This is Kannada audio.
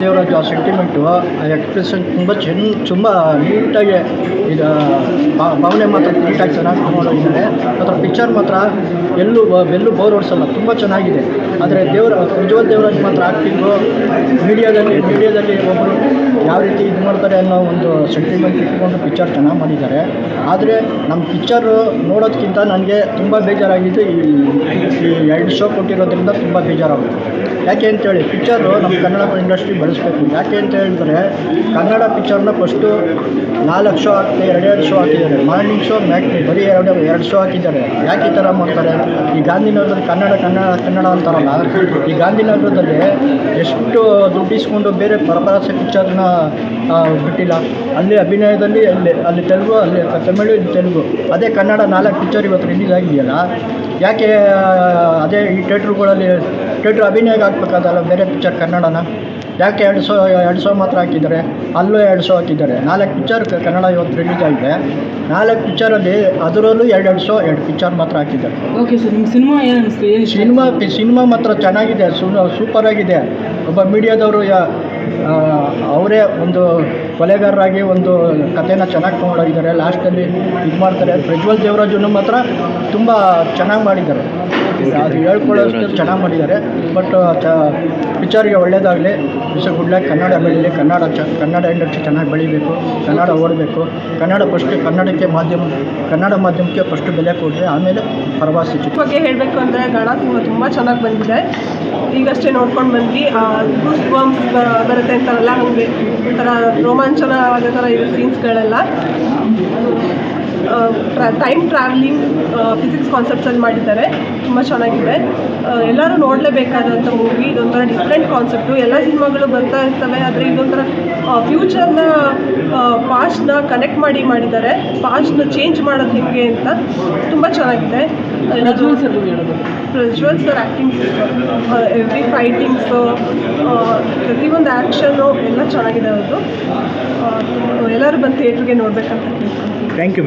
ದೇವರಾಜು ಆ ಸೆಂಟಿಮೆಂಟು ಆ ಎಕ್ಸ್ಪ್ರೆಷನ್ ತುಂಬ ಚೆನ್ನ ತುಂಬ ನೀಟಾಗಿ ಇದು ಭಾವನೆ ಮಾತ್ರ ನೀಟಾಗಿ ಚೆನ್ನಾಗಿ ತಗೊಂಡೋಗಿದ್ದಾರೆ ಅದರ ಪಿಕ್ಚರ್ ಮಾತ್ರ ಎಲ್ಲೂ ಎಲ್ಲೂ ಬೋರ್ ತುಂಬ ಚೆನ್ನಾಗಿದೆ. ಆದರೆ ದೇವರ ಉಜ್ವಲ್ ದೇವರಾಜ್ ಮಾತ್ರ ಆ್ಯಕ್ಟಿಂಗು ಮೀಡಿಯಾದಲ್ಲಿ ಮೀಡಿಯಾದಲ್ಲಿ ಒಬ್ಬರು ಯಾವ ರೀತಿ ಇದು ಮಾಡ್ತಾರೆ ಅನ್ನೋ ಒಂದು ಸೆಂಟಿಮೆಂಟ್ ಇಟ್ಕೊಂಡು ಪಿಕ್ಚರ್ ಚೆನ್ನಾಗಿ ಮಾಡಿದ್ದಾರೆ. ಆದರೆ ನಮ್ಮ ಪಿಕ್ಚರು ನೋಡೋದಕ್ಕಿಂತ ನನಗೆ ತುಂಬ ಬೇಜಾರಾಗಿದ್ದು ಈ ಈ ಎರಡು ಶೋ ಕೊಟ್ಟಿರೋದ್ರಿಂದ ತುಂಬ ಬೇಜಾರಾಗುತ್ತೆ. ಯಾಕೆ ಅಂತೇಳಿ ಪಿಕ್ಚರು ನಮ್ಮ ಕನ್ನಡ ಇಂಡಸ್ಟ್ರಿ ಯಾಕೆ ಅಂತ ಹೇಳಿದ್ರೆ, ಕನ್ನಡ ಪಿಕ್ಚರ್ನ ಫಸ್ಟು ನಾಲ್ಕು ಶೋ ಹಾಕಿ ಎರಡೆರಡು ಶೋ ಹಾಕಿದ್ದಾರೆ. ಮಾರ್ನಿಂಗ್ ಶೋ ಮ್ಯಾಟ್ನಿ ಬರೀ ಎರಡು ಎರಡು ಶೋ ಹಾಕಿದ್ದಾರೆ. ಯಾಕೆ ಈ ಥರ ಮಾಡ್ತಾರೆ? ಈ ಗಾಂಧಿನಗರದಲ್ಲಿ ಕನ್ನಡ ಕನ್ನಡ ಕನ್ನಡ ಅಂತಾರಲ್ಲ, ಈ ಗಾಂಧಿನಗರದಲ್ಲಿ ಎಷ್ಟು ದುಡ್ಡು ಇಸ್ಕೊಂಡು ಬೇರೆ ಪರಭಾಷೆ ಪಿಕ್ಚರ್ನ ಬಿಟ್ಟಿಲ್ಲ. ಅಲ್ಲಿ ಅಭಿನಯದಲ್ಲಿ, ಅಲ್ಲಿ ಅಲ್ಲಿ ತೆಲುಗು, ಅಲ್ಲಿ ತಮಿಳು ತೆಲುಗು. ಅದೇ ಕನ್ನಡ ನಾಲ್ಕು ಪಿಕ್ಚರ್ ಇವತ್ತು ರಿಲೀಸ್ ಆಗಿದೆಯಲ್ಲ, ಯಾಕೆ ಅದೇ ಈ ಥೇಟ್ರುಗಳಲ್ಲಿ ಥೇಟ್ರ್ ಅಭಿನಯಕ್ಕೆ ಹಾಕ್ಬೇಕಾದಲ್ಲ ಬೇರೆ ಪಿಕ್ಚರ್ ಕನ್ನಡನ? ಯಾಕೆ ಎರಡು ಶೋ ಎರಡು ಶೋ ಮಾತ್ರ ಹಾಕಿದ್ದಾರೆ? ಅಲ್ಲೂ ಎರಡು ಸೋ ಹಾಕಿದ್ದಾರೆ. ನಾಲ್ಕು ಪಿಕ್ಚರ್ ಕನ್ನಡ ಇವತ್ತು ರಿಲೀಸ್ ಆಗಿದೆ. ನಾಲ್ಕು ಪಿಕ್ಚರಲ್ಲಿ ಅದರಲ್ಲೂ ಎರಡೆರಡು ಸೋ ಎರಡು ಪಿಕ್ಚರ್ ಮಾತ್ರ ಹಾಕಿದ್ದಾರೆ. ಓಕೆ ಸರ್ ನಿಮ್ಮ ಸಿನಿಮಾ ಏನು ಸಿನಿಮಾ ಸಿನಿಮಾ ಮಾತ್ರ ಚೆನ್ನಾಗಿದೆ. ಸೂಪರ್ ಆಗಿದೆ. ಒಬ್ಬ ಮೀಡಿಯಾದವರು ಯಾ ಅವರೇ ಒಂದು ಕೊಲೆಗಾರರಾಗಿ ಒಂದು ಕಥೆನ ಚೆನ್ನಾಗಿ ತೊಗೊಂಡೋಗಿದ್ದಾರೆ. ಲಾಸ್ಟಲ್ಲಿ ಇದು ಮಾಡ್ತಾರೆ. ಪ್ರಜ್ವಲ್ ದೇವರಾಜನ್ನು ಮಾತ್ರ ತುಂಬ ಚೆನ್ನಾಗಿ ಮಾಡಿದ್ದಾರೆ. ಅದು ಹೇಳ್ಕೊಳ್ಳೋಷ್ಟು ಚೆನ್ನಾಗಿ ಮಾಡಿದ್ದಾರೆ. ಬಟ್ ಚ ಒಳ್ಳೆಯದಾಗಲಿ ಒಳ್ಳೇದಾಗಲಿ ಗುಡ್ ಲೈಕ್. ಕನ್ನಡ ಬೆಳೀಲಿ ಕನ್ನಡ ಚ, ಕನ್ನಡ ಇಂಡಸ್ಟ್ರಿ ಚೆನ್ನಾಗಿ ಬೆಳಿಬೇಕು. ಕನ್ನಡ ಓಡಬೇಕು. ಕನ್ನಡ ಫಸ್ಟ್ ಕನ್ನಡಕ್ಕೆ ಮಾಧ್ಯಮ, ಕನ್ನಡ ಮಾಧ್ಯಮಕ್ಕೆ ಫಸ್ಟ್ ಬೆಲೆ ಕೊಟ್ಟರೆ ಆಮೇಲೆ ಪ್ರವಾಸಿ ಬಗ್ಗೆ ಹೇಳಬೇಕು ಅಂದರೆ ಗಣ ತುಂಬ ಚೆನ್ನಾಗಿ ಬಂದಿದೆ. ಈಗಷ್ಟೇ ನೋಡ್ಕೊಂಡು ಬಂದ್ವಿ. ಗೂಸ್ ಬಂಪ್ಸ್ ಬರುತ್ತೆ ಅಂತಾರಲ್ಲ, ಹಾಗೆ. ಒಂಥರ ಆಗೋ ಥರ ಇದೆ ಸೀನ್ಸ್ಗಳೆಲ್ಲ ಟೈಮ್ ಟ್ರಾವೆಲಿಂಗ್ ಫಿಸಿಕ್ಸ್ ಕಾನ್ಸೆಪ್ಟ್ಸಲ್ಲಿ ಮಾಡಿದ್ದಾರೆ. ತುಂಬ ಚೆನ್ನಾಗಿದೆ. ಎಲ್ಲರೂ ನೋಡಲೇಬೇಕಾದಂಥ ಮೂವಿ ಇದೊಂಥರ ಡಿಫ್ರೆಂಟ್ ಕಾನ್ಸೆಪ್ಟು ಎಲ್ಲ ಸಿನಿಮಾಗಳು ಬರ್ತಾ ಇರ್ತವೆ ಆದರೆ ಇದೊಂಥರ ಫ್ಯೂಚರ್ನ ಪಾಸ್ಟ್ನ ಕನೆಕ್ಟ್ ಮಾಡಿ ಮಾಡಿದ್ದಾರೆ. ಪಾಸ್ಟ್ನ ಚೇಂಜ್ ಮಾಡೋದು ಹೇಗೆ ಅಂತ ತುಂಬ ಚೆನ್ನಾಗಿದೆ. Prajwal sir actings every fightings ಪ್ರತಿಯೊಂದು ಆ್ಯಕ್ಷನು ಎಲ್ಲ ಚೆನ್ನಾಗಿದೆ ಅವ್ರದ್ದು ಎಲ್ಲರೂ ಬಂದು ಥಿಯೇಟ್ರಿಗೆ ನೋಡಬೇಕಂತ ಥ್ಯಾಂಕ್ ಯು